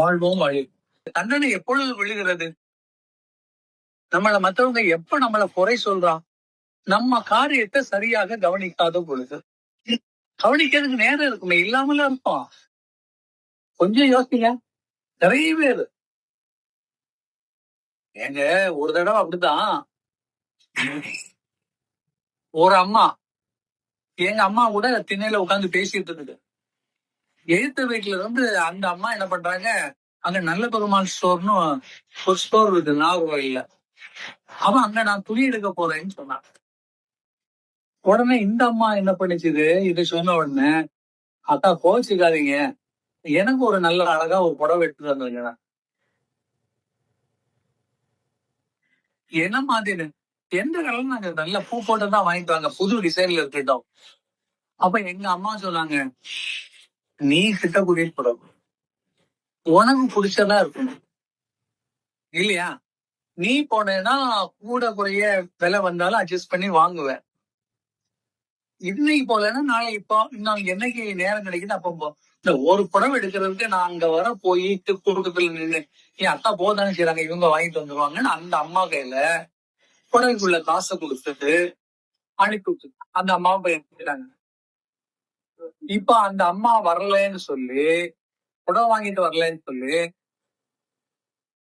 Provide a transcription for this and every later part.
வாழ்வோம் வழி. தண்டனை எப்பொழுது விழுகிறது? நம்மள மத்தவங்க எப்ப நம்மள குறை சொல்றான் நம்ம காரியத்தை சரியாக கவனிக்காத பொழுது. கவனிக்கிறதுக்கு நேரம் இருக்குமே இல்லாமல இருப்போம் கொஞ்சம் யோசிங்க. நிறைய பேர். ஏங்க ஒரு தடவை அப்படிதான் ஒரு அம்மா எங்க அம்மா கூட திண்ணையில உட்கார்ந்து பேசிட்டு இருந்தது. எழுத்த வீட்டுல இருந்து அந்த அம்மா என்ன பண்றாங்க? அங்க நல்ல பெருமாள் ஸ்டோர்னு ஒரு ஸ்டோர் இருக்கு நாகர்கோயில்ல அவன் அங்க நான் துணி எடுக்க போறேன்னு சொன்னான். உடனே இந்த அம்மா என்ன பண்ணிச்சுது? இதை சொன்ன உடனே அக்கா கோச்சுக்காதீங்க எனக்கு ஒரு நல்ல அழகா ஒரு புடவை எடுத்து தந்துருங்க என்ன மாதிரி? எந்த கலர் நாங்க நல்ல பூ போட்டு தான் வாங்கிட்டு வாங்க. புது டிசைன்ல இருக்கட்டும். அப்ப எங்க அம்மா சொன்னாங்க நீ கிட்ட கூட்டிட்டு போற உனக்கு பிடிச்சதா இருக்கணும். இல்லையா? நீ போனேன்னா கூட குறைய விலை வந்தாலும் அட்ஜஸ்ட் பண்ணி வாங்குவேன். இன்னைக்கு போலன்னா நாளைக்கு இப்போ நாளைக்கு என்னைக்கு நேரம் கிடைக்குது அப்போ போ. இந்த ஒரு படம் எடுக்கிறதுக்கு நான் அங்க வர போயிட்டு குடுக்கத்துல நின்று என் அக்கா போதானே செய்றாங்க இவங்க வாங்கிட்டு வந்துருவாங்கன்னு அந்த அம்மா கையில புடவைக்குள்ள காசை கொடுத்துட்டு அனுப்பி விட்டு அந்த அம்மாவை போய் இப்ப அந்த அம்மா வரலன்னு சொல்லி புடவை வாங்கிட்டு வரலன்னு சொல்லி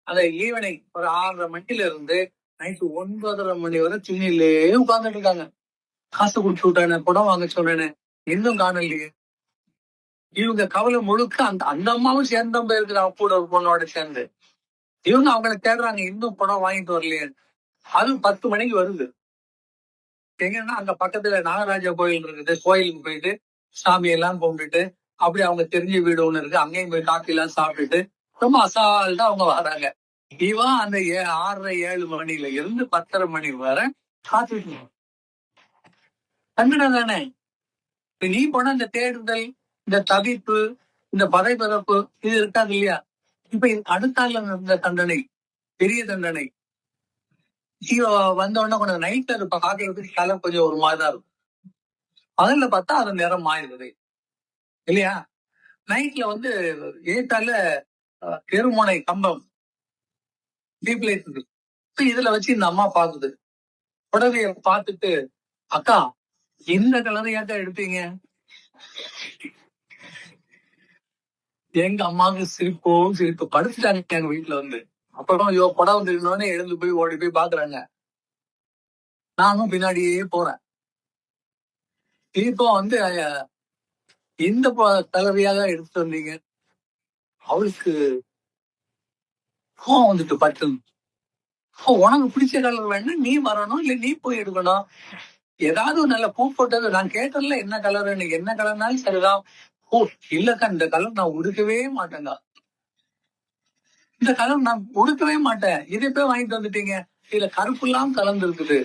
அந்த ஈவினிங் ஒரு ஆறரை மணில இருந்து நைட்டு ஒன்பதரை மணி வரை துணியிலே உட்கார்ந்துட்டு இருக்காங்க. காசு கொடுத்து விட்டானே புடவை வாங்க சொன்னேன்னு இன்னும் காணலையே. இவங்க கவலை முழுக்க அந்த அந்த அம்மாவும் சேர்ந்த போயிருக்குது அவ கூட ஒரு பொண்ணோட சேர்ந்து. இவங்க அவங்களை தேடுறாங்க இன்னும் புடம் வாங்கிட்டு வரலையே. அதுவும் பத்து மணிக்கு வருது. எங்கன்னா அங்க பக்கத்துல நாகராஜா கோயில் இருக்குது கோயிலுக்கு போயிட்டு சாமி எல்லாம் கும்பிட்டுட்டு அப்படி அவங்க தெரிஞ்ச வீடு ஒண்ணு இருக்கு அங்கேயும் போய் காஃபி எல்லாம் சாப்பிட்டுட்டு ரொம்ப அசால்ட்டா அவங்க வராங்க. இவன் அந்த ஏ- ஆறரை ஏழு மணில இருந்து பத்தரை மணி வரை காத்துட்டு இருக்கான். தானே இப்ப நீ போன இந்த தேடுதல் இந்த தவிப்பு இந்த பதைபரப்பு இது இருக்காது இல்லையா? இப்ப அடுத்த அடுத்தால இருந்த தண்டனை பெரிய தண்டனை. வந்த உடனே கொஞ்சம் நைட் அது பாக்குறதுக்கு கலம் கொஞ்சம் ஒரு மாதிரிதான் இருக்கும். பகல்ல பார்த்தா அது நேரம் மாறிடுது. இல்லையா? நைட்ல வந்து ஏட்டால அஹ், கம்பம் டீப் லைட் இருக்கு இதுல வச்சு இந்த அம்மா பாக்குது. புடவைய பார்த்துட்டு அக்கா இந்த கலரை ஏட்டா எடுப்பீங்க? எங்க அம்மாவுக்கு சிரிப்போ சிரிப்பு. படுத்துட்டாங்க எங்க வீட்டுல வந்து. அப்புறம் ஐயோ படம் வந்துருந்தோடனே எழுந்து போய் ஓடி போய் பாக்குறாங்க. நானும் பின்னாடியே போறேன். இப்போ வந்து இந்த தலைவியாக எடுத்து வந்தீங்க. அவளுக்கு கோவம் வந்துட்டு பட்டு உனக்கு பிடிச்ச கலர் வேணும் நீ வரணும் இல்ல நீ போய் எடுக்கணும். ஏதாவது நல்ல பூ போட்டது நான் கேட்டதுல என்ன கலர் எனக்கு என்ன கலர்னாலும் சரிதான். ஓ இல்லக்கா இந்த கலர் நான் உடுக்கவே மாட்டேங்க இந்த கலர் நான் உடுக்கவே மாட்டேன். இதை போய் வாங்கிட்டு வந்துட்டீங்க? இதுல கருப்பு எல்லாம் கலந்து இருக்குது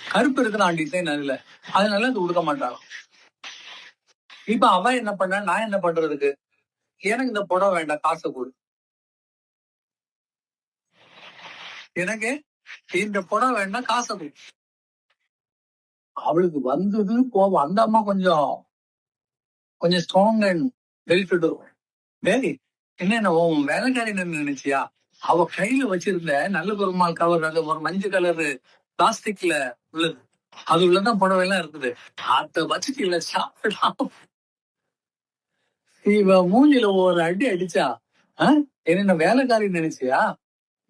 கருப்பு இருக்கு நான் டிசைன் அதுல. அதனால அது உடுக்க மாட்டாங்க இப்ப அவ என்ன பண்ண நான் என்ன பண்றதுக்கு? எனக்கு இந்த புடவை வேண்டாம் காசை கொடு. எனக்கு இந்த புடவை வேண்டாம் காசை கொடு. அவளுக்கு வந்தது கோபம். அந்த அம்மா கொஞ்சம் கொஞ்சம் ஸ்ட்ராங் அண்ட் வெல்ஃபிட் டேய் என்ன உன் வேலைக்காரி நினைச்சியா? அவ கையில வச்சிருந்த நல்ல பெருமாள் கவர் ஒரு மஞ்சள் கலரு பிளாஸ்டிக்ல உள்ளது. அது உள்ளதான் புடவை எல்லாம் இருக்குது. அத வச்சுட்டு இல்ல சாப்பிடலாம். இவ மூஞ்சில ஒரு அடி அடிச்சா என்ன வேலைக்காரி நினைச்சியா?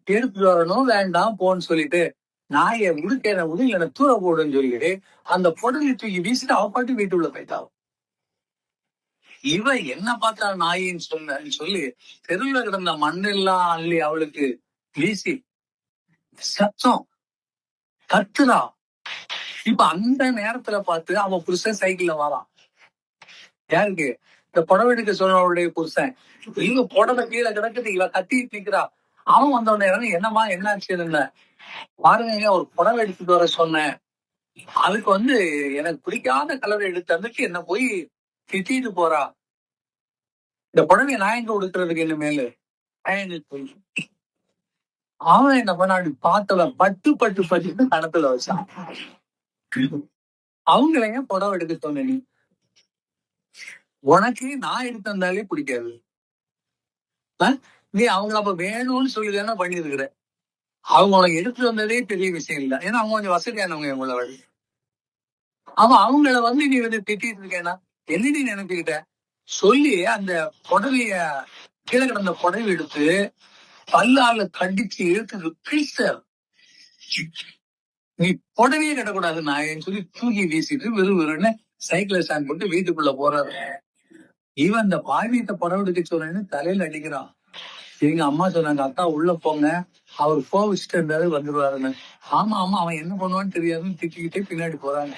எடுத்துட்டு வரணும் வேண்டாம் போன்னு சொல்லிட்டு நான் என் என்ன உடல் என்ன தூர போடுன்னு சொல்லிட்டு அந்த புடவை தூக்கி வீசிட்டு அவ பாட்டு வீட்டுக்குள்ள போயிட்டாவும் இவ என்ன பார்த்தா நாயின்னு சொன்ன சொல்லி தெருவுல கிடந்த மண்ணெல்லாம் அள்ளி அவளுக்கு வீசி சத்தம். கத்துறா. இப்ப அந்த நேரத்துல பார்த்து அவன் புருஷன் சைக்கிள்ல வரான். யாருக்கு இந்த புடவை எடுக்க சொன்னவருடைய புருஷன். இவங்க புடவை கீழே கிடக்குது இவ கத்திட்டு நிக்கிறா. அவன் வந்த உடனே என்னமா என்ன என்ன? பாருங்க ஒரு புடவை எடுத்துட்டு வர சொன்னேன். அதுக்கு வந்து எனக்கு பிடிக்காத கலரை எடுத்து வந்துட்டு என்ன போய் திட்டிட்டு போறா. இந்த புடவை நான் எங்க உடுக்கிறதுக்கு என்ன மேலு? அயன்னு அவன் என்ன பண்ண அப்படி பட்டு பட்டு பட்டு கணத்துல வச்சான். அவங்கள ஏன் புடவை எடுக்க சொன்ன நீ? உனக்கு நான் எடுத்து வந்தாலே பிடிக்காது. நீ அவங்க அப்ப வேணும்னு சொல்லி தானே பண்ணிருக்கிற அவங்க உனக்கு எடுத்துட்டு வந்ததே பெரிய விஷயம் இல்ல. ஏன்னா அவங்க கொஞ்சம் வசதியானவங்க இவங்கள வழி. அவன் அவங்கள வந்து நீ வந்து திட்டிட்டு இருக்கேன்னா என்ன நீ நினைப்பிக்கிட்ட சொல்லி அந்த புடவைய கீழே கிடந்த புடவை எடுத்து பல்லால கடிச்சு இழுத்து கிழிச்ச நீ புடவையே கட்டக்கூடாது நான் சொல்லி தூக்கி வீசிட்டு வெறு வெறுன்னு சைக்கிளை ஸ்டாண்ட் போட்டு வீட்டுக்குள்ள போறாரு. இவன் அந்த பாவியத்தை புடவை எடுக்க சொல்றேன்னு தலையில அடிக்கிறான். எங்க அம்மா சொன்னாங்க அத்தா உள்ள போங்க. அவர் கோவிச்சுட்டு இருந்தாரு வந்துருவாருன்னு. ஆமா ஆமா அவன் என்ன பண்ணுவான்னு தெரியாதுன்னு திட்டிக்கிட்டே பின்னாடி போறாங்க.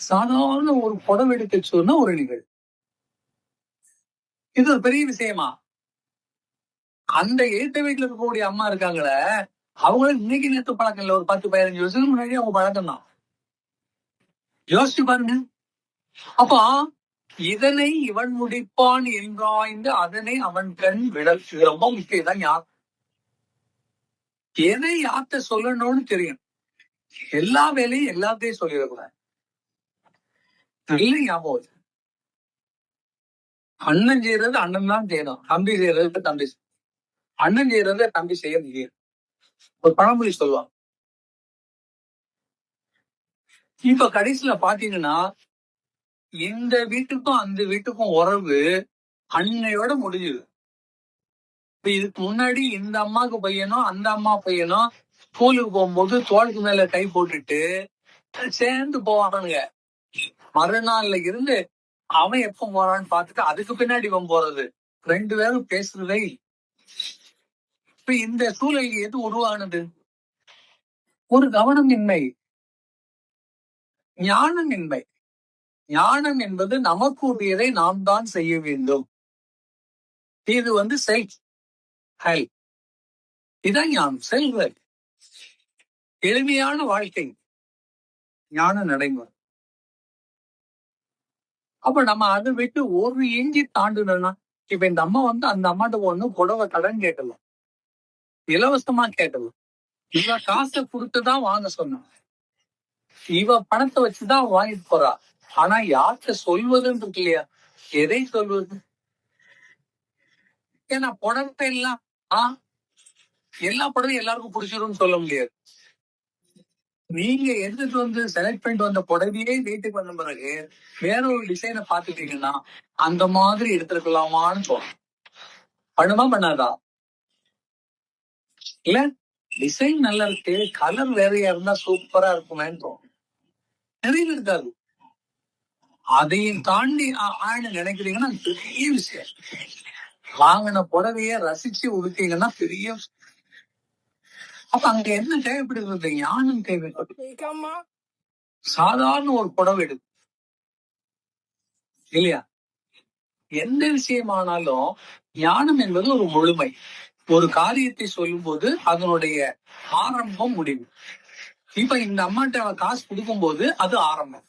சாதாரண ஒரு புடவை எடுக்க சொன்னா ஒரு நிகழ்வு. இது ஒரு பெரிய விஷயமா? அந்த ஏத்த வீட்டுல இருக்கக்கூடிய அம்மா இருக்காங்களே அவங்களும் இன்னைக்கு நேற்று பழக்கம் இல்ல. ஒரு பத்து பதினஞ்சு வருஷத்துக்கு முன்னாடி அவங்க பழக்கம் தான். யோசிச்சு பாருங்க. அப்போ இதனை இவன் முடிப்பான் என்றாய்ந்து அதனை அவன் கண் விடல். இது ரொம்ப முக்கியம் தான் யார் எதை யார்கிட்ட சொல்லணும்னு தெரியும். எல்லா வேலையும் எல்லாத்தையும் சொல்லிடக்கூடாது. நல்ல ஞாபகம் அண்ணன் செய்யறது அண்ணன் தான் செய்யணும். தம்பி செய்யறது தம்பி அண்ணன் இருந்த தம்பி செய்ய முடியாது ஒரு பழமொழி சொல்லுவாங்க இப்ப கடைசியில பாத்தீங்கன்னா இந்த வீட்டுக்கும் அந்த வீட்டுக்கும் உறவு அன்னையோட முடிஞ்சுது. இப்ப இதுக்கு முன்னாடி இந்த அம்மாவுக்கு பையனும் அந்த அம்மா பையனும் ஸ்கூலுக்கு போகும்போது தோளுக்கு மேல கை போட்டுட்டு சேர்ந்து போவானுங்க. மறுநாள்ல இருந்து அவன் எப்ப போறான்னு பாத்துட்டு அதுக்கு பின்னாடி இவன் போறது. ரெண்டு பேரும் பேசுறதே இப்ப இந்த சூழல் எது உருவானது? ஒரு கவனமின்மை. ஞானமின்மை. ஞானம் என்பது நமக்கு உரியதை நாம் தான் செய்ய வேண்டும். இது வந்து செல்ஃப் ஹெல்ப் இதான் ஞானம். செல்வ எளிமையான வாழ்க்கை. ஞான நடைமுறை. அப்ப நம்ம அதை விட்டு ஒரு இஞ்சி தாண்டுனா இப்ப இந்த அம்மா வந்து அந்த அம்மாட்ட ஒண்ணு புடவை கடன் கேட்டலாம். இலவசமா கேட்டது. இவ காசை கொடுத்துதான் வாங்க சொன்னான் இவ பணத்தை வச்சுதான் வாங்கிட்டு போறா. ஆனா யார்கிட்ட சொல்வதுன்னு இருக்கு இல்லையா எதை சொல்வது? ஏன்னா புடவை எல்லாம் ஆ எல்லா புடவையும் எல்லாருக்கும் பிடிச்சிரும்னு சொல்ல முடியாது. நீங்க எடுத்துட்டு வந்து செலக்ட் பண்ணிட்டு வந்த புடவையே வீட்டுக்கு வந்த பிறகு வேற ஒரு டிசைனை பாத்துட்டீங்கன்னா அந்த மாதிரி எடுத்துருக்கலாமான்னு தோணும். பண்ணுமா பண்ணாதா? இல்ல? டிசைன் நல்லா இருக்கு. கலர் வேறையா இருந்தா சூப்பரா இருக்குமேன்னு தோணும். நிறைய இருக்காது. அதையும் தாண்டி ஆ- ஆன்னு நினைக்கிறீங்கன்னா பெரிய விஷயம். வாங்கின புடவைய ரசிச்சு உடுத்தீங்கன்னா பெரிய விஷயம். அப்ப அங்க என்ன தேவைப்படுகிறது? ஞானம் தேவைப்படுது சாதாரண ஒரு புடவை எடு. இல்லையா? எந்த விஷயமானாலும் ஞானம் என்பது ஒரு முழுமை. ஒரு காரியத்தை சொல்லும்போது அதனுடைய ஆரம்பம் முடிவு. இப்ப இந்த அம்மாட்ட காசு காசு கொடுக்கும்போது அது ஆரம்பம்.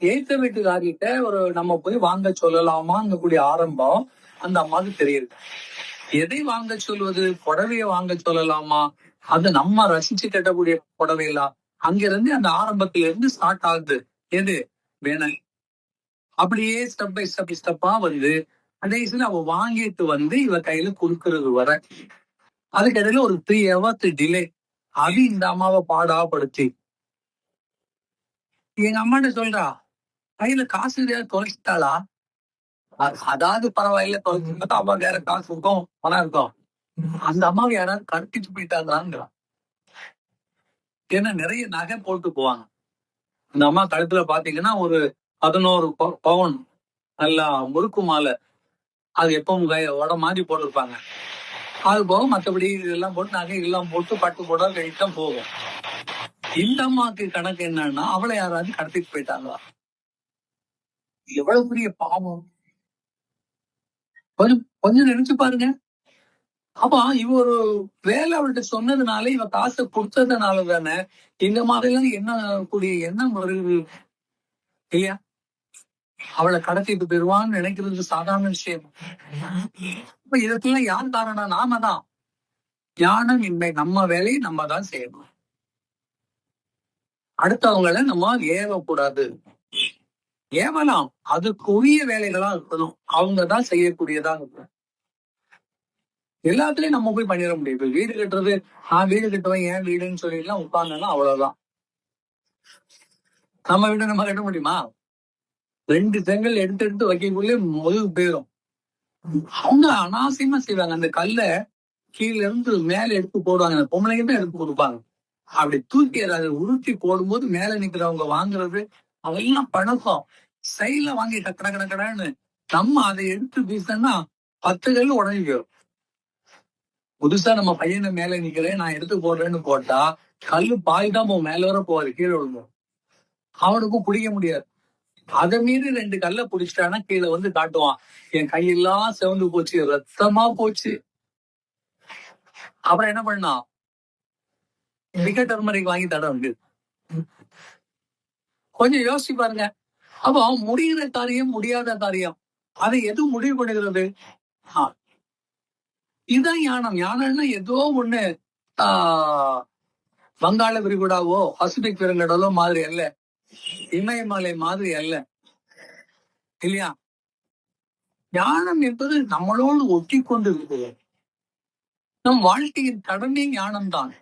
ஏத்த வீட்டுக்காரிட்ட ஒரு நம்ம போய் வாங்க சொல்லலாமான்னு கூடிய ஆரம்பம் அந்த அம்மாவுக்கு தெரியுது. எதை வாங்க சொல்வது? புடவைய வாங்க சொல்லலாமா? அது நம்ம ரசிச்சு கட்டக்கூடிய புடவைகளா அங்கிருந்து அந்த ஆரம்பத்துல இருந்து ஸ்டார்ட் ஆகுது. எது? வேணல். அப்படியே ஸ்டெப் பை ஸ்டெப் ஸ்டெப்பா வந்து கடைசியில அவ வாங்கிட்டு வந்து இவ கையில கொடுக்கறது வர. அதுக்கிடையில ஒரு த்ரீ ஹவர்ஸ் டிலே அவி இந்த அம்மாவை பாடாப்படுத்தி. எங்க அம்மாட்ட சொல்றா கையில காசு எதையாவது தொலைச்சிட்டாளா? அதாவது பரவாயில்ல தொலைச்சிருந்தா அம்மா வேற காசு இருக்கும் பணம் இருக்கும் அந்த அம்மாவை யாராவது கடத்திட்டு போயிட்டாங்களாங்கிறான் ஏன்னா நிறைய நகை போட்டு போவாங்க. இந்த அம்மா கழுத்துல பாத்தீங்கன்னா ஒரு பதினோரு ப- பவுன் நல்லா முறுக்கு மாலை அது எப்பவும் உட மாதிரி போட்டிருப்பாங்க. அது போக மத்தபடி இதெல்லாம் போட்டு நகை எல்லாம் போட்டு பட்டு போட தான் போகும் இந்த அம்மாவுக்கு கணக்கு என்னன்னா அவளை யாராவது கடத்திட்டு போயிட்டாங்களா? எவ்வளவு பெரிய பாவம். கொஞ்சம் கொஞ்சம் நினைச்சு பாருங்க. அப்ப இவ ஒரு வேலை அவள்கிட்ட சொன்னதுனால இவ காசை கொடுத்ததுனால தானே இந்த மாதிரி எல்லாம் என்ன கூடிய எண்ணம் வருது இல்லையா? அவளை கடத்திட்டு போயிருவான்னு நினைக்கிறது சாதாரண விஷயம். அப்ப இதுக்கெல்லாம் யார் காரணம்? நாம தான். ஞானம் இன்மை. நம்ம வேலையை நம்ம தான் செய்யணும். அடுத்தவங்களை நம்ம ஏவக்கூடாது. ஏவலாம். அதுக்குரிய வேலைகளா இருக்கணும். அவங்க தான் செய்யக்கூடியதா இருக்கணும். எல்லாத்துலயும் நம்ம போய் பண்ணிட முடியும். இப்ப வீடு கட்டுறது நான் வீடு கட்டுவேன் ஏன் வீடுன்னு சொல்லிட்டுலாம் உட்கார்ந்தேன்னா அவ்வளவுதான். நம்ம வீடு நம்ம கட்ட முடியுமா? ரெண்டு செங்கல் எடுத்து எடுத்து வைக்கக்குள்ளே முதுகு போயிடும் அவங்க அனாவசியமா செய்வாங்க. அந்த கல்லை கீழ இருந்து மேல எடுத்து போடுவாங்க. அந்த பொம்பளைங்க தான் எடுத்து கொடுப்பாங்க. அப்படி தூக்கி அதை உருட்டி போடும்போது மேல நிக்கிறவங்க வாங்குறது அதெல்லாம் பழக்கம். சைட்ல வாங்கி கட கட நம்ம அதை எடுத்து வீசினா பத்து கல் உடஞ்சி போயிடும் புதுசா நம்ம பையனை மேல நிக்கிறேன் நான் எடுத்து போடுறேன்னு போட்டா கல்லு பாய் தான் போ மேல வர போவாரு கீழே விழுங்கும் அவனுக்கும் பிடிக்க முடியாது. அதை மீறி ரெண்டு கல்ல புடிச்சிட்டானா கீழே வந்து காட்டுவான். என் கையெல்லாம் செவந்து போச்சு ரத்தமா போச்சு. அப்புறம் என்ன பண்ணான் மிக டர்மரிக் வாங்கி தட உண்டு கொஞ்சம் யோசிச்சு பாருங்க. அப்போ முடிகிற காரியம் முடியாத காரியம். அதை எது முடிவு பண்ணுகிறது? இதுதான் யானம் யானம்னா ஏதோ ஒண்ணு ஆஹ் வங்காள விரிகுடாவோ பசிபிக் பெருங்கடலோ மாதிரி அல்ல. இமயமலை மாதிரி அல்ல. இல்லையா? ஞானம் என்பது நம்மளோடு ஒட்டி கொண்டு இருக்கிறது நம் வாழ்க்கையின் கடனே ஞானம் தான்